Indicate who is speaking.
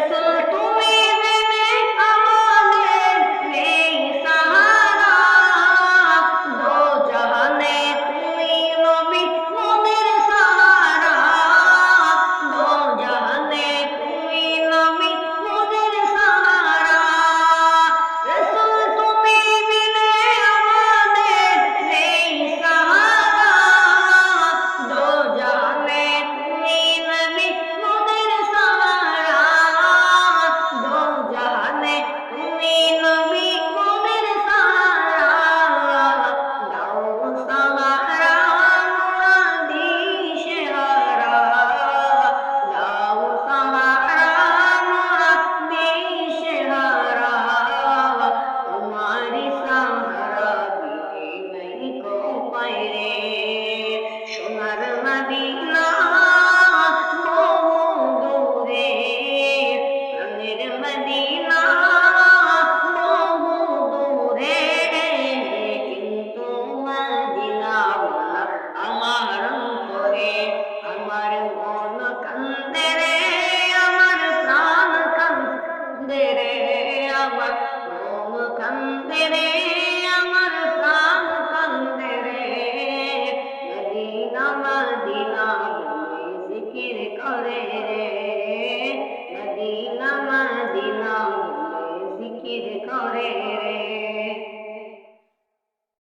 Speaker 1: Thank you. করে রে।